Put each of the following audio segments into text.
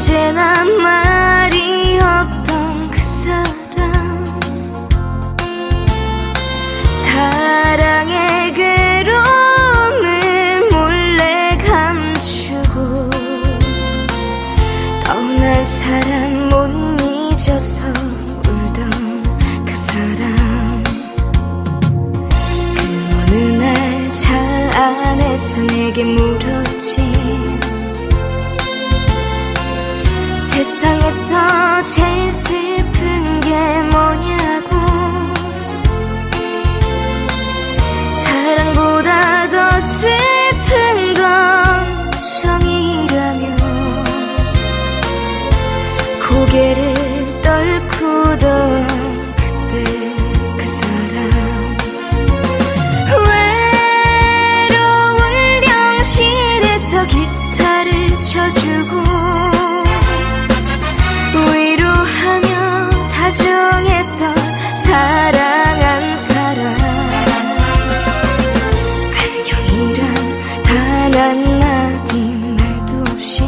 언제나 말이 없던 그 사람. 사랑의 괴로움을 몰래 감추고 떠난 사람 못 잊어서 울던 그 사람. 그 어느 날 차 안에서 내게 물었지 세상에서 제일 슬픈 게 뭐냐고. 사랑보다 더 슬픈 건 정이라며 고개를 떨구던 그때 그 사람. 외로운 병실에서 기타를 쳐주고 한마디 말도 없이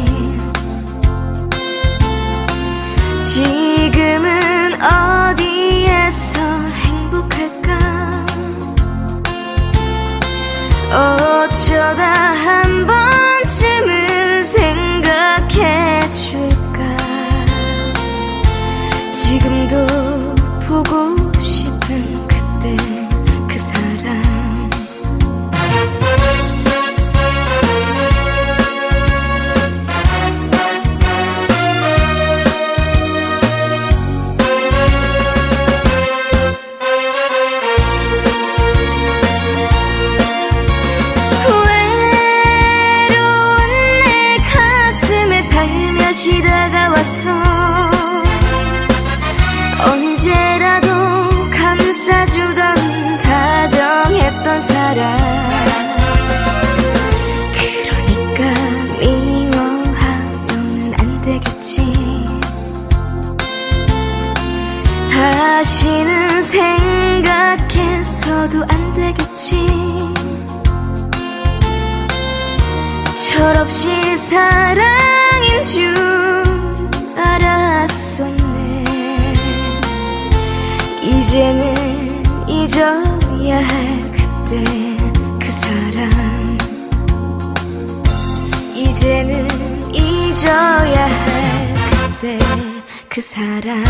지금은 어디에서 행복할까? 어쩌다 한 번쯤은 생각해 줄까? 지금도 보고 살며시 다가와서 언제라도 감싸주던 다정했던 사람 그러니까 미워하면은 안 되겠지. 다시는 생각해서도 안 되겠지. 철없이 사랑 이제는 잊어야 할 그때 그 사람. 이제는 잊어야 할 그때 그 사람